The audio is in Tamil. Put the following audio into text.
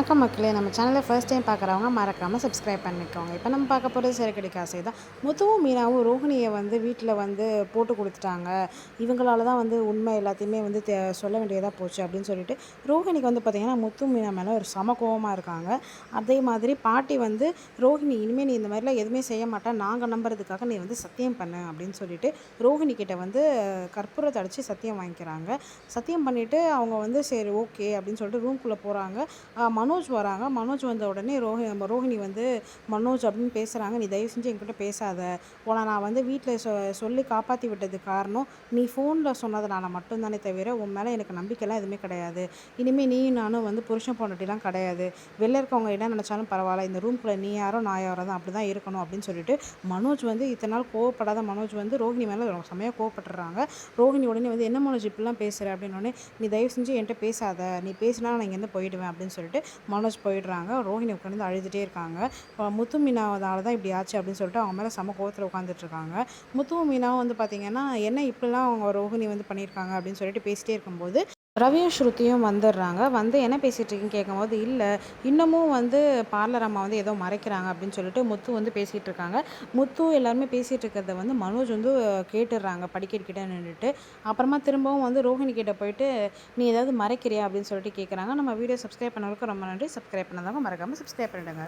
வணக்கம் மக்களே நம்ம சேனலை ஃபர்ஸ்ட் டைம் பார்க்குறவங்க மறக்காமல் சப்ஸ்கிரைப் பண்ணிக்கோங்க. இப்போ நம்ம பார்க்க போகிறது சிறக்கடி காசை தான் முத்துவும் மீனாவும் ரோஹிணியை வந்து வீட்டில் வந்து போட்டு கொடுத்துட்டாங்க. இவங்களால தான் வந்து உண்மை எல்லாத்தையுமே வந்து தே சொல்ல வேண்டியதாக போச்சு அப்படின்னு சொல்லிட்டு ரோஹிணிக்கு வந்து பார்த்திங்கன்னா முத்து மீனா மேலே ஒரு சம கோபமாக இருக்காங்க. அதே மாதிரி பாட்டி வந்து ரோஹிணி இனிமேல் நீ இந்த மாதிரிலாம் எதுவுமே செய்ய மாட்டேன் நாங்கள் நம்புறதுக்காக நீ வந்து சத்தியம் பண்ணு. அப்படின்னு சொல்லிட்டு ரோஹிணி கிட்ட வந்து கற்பூரத்தை அடித்து சத்தியம் வாங்கிக்கிறாங்க. சத்தியம் பண்ணிவிட்டு அவங்க வந்து சரி ஓகே அப்படின்னு சொல்லிட்டு ரூம்குள்ளே போகிறாங்க மனோஜ் வராங்க. மனோஜ் வந்த உடனே ரோஹி ரோஹிணி வந்து மனோஜ் அப்படின்னு பேசுகிறாங்க நீ தயவு செஞ்சு என்கிட்ட பேசாத. உன நான் வந்து வீட்டில் சொ சொல்லி காப்பாற்றி விட்டது காரணம் நீ ஃபோனில் சொன்னதுனால மட்டும்தானே தவிர உன் மேலே எனக்கு நம்பிக்கைலாம் எதுவுமே கிடையாது. இனிமேல் நீயும் நானும் வந்து புருஷன் பொண்டாட்டிலாம் கிடையாது. வெளில இருக்கவங்க என்ன நினச்சாலும் பரவாயில்ல. இந்த ரூம்குள்ளே நீ யாரோ நான் யாரோ தான் அப்படி தான் இருக்கணும் அப்படின்னு சொல்லிட்டு மனோஜ் வந்து இத்தனை நாள் கோவப்படாத மனோஜ் வந்து ரோஹிணி மேலே செம்மையாக கோவப்பட்டுறாங்க. ரோஹிணி உடனே வந்து என்ன மனோஜ் இப்படிலாம் பேசுகிற அப்படின்னு நீ தயவு செஞ்சு என்கிட்ட பேசாத. நீ பேசினா நான் இங்கேருந்து போயிடுவேன் அப்படின்னு சொல்லிட்டு மனோஜ் போயிடுறாங்க. ரோஹிணி உட்காந்து அழுதுகிட்டே இருக்காங்க. முத்து மீனாவதால தான் இப்படி ஆச்சு அப்படின்னு சொல்லிட்டு அவங்க மேலே செம கோவத்தில் உட்காந்துட்ருக்காங்க முத்து மீனாவும் வந்து பார்த்திங்கன்னா என்ன இப்படிலாம் அவங்க ரோஹிணி வந்து பண்ணியிருக்காங்க? அப்படின்னு சொல்லிட்டு பேசிகிட்டே இருக்கும்போது ரவியும் ஸ்ருதியும் வந்துடுறாங்க. வந்து என்ன பேசிகிட்டு இருக்கீங்கன்னு கேட்கும்போது இல்லை இன்னமும் வந்து பார்லர் அம்மா வந்து ஏதோ மறைக்கிறாங்க அப்படின்னு சொல்லிட்டு முத்து வந்து பேசிகிட்டு இருக்காங்க. முத்து எல்லாருமே பேசிகிட்டு இருக்கிறத வந்து மனோஜ் வந்து கேட்டுடுறாங்க படிக்கட்டு கிட்ட நின்றுட்டு. அப்புறமா திரும்பவும் வந்து ரோஹிணி கிட்ட போயிட்டு நீ ஏதாவது மறைக்கிறியா? அப்படின்னு சொல்லிட்டு கேட்குறாங்க நம்ம வீடியோ சப்ஸ்கிரைப் பண்ணவங்களுக்கு ரொம்ப நன்றி. சப்ஸ்கிரைப் பண்ணாதவங்க மறக்காமல் சப்ஸ்கிரைப் பண்ணிடுங்க.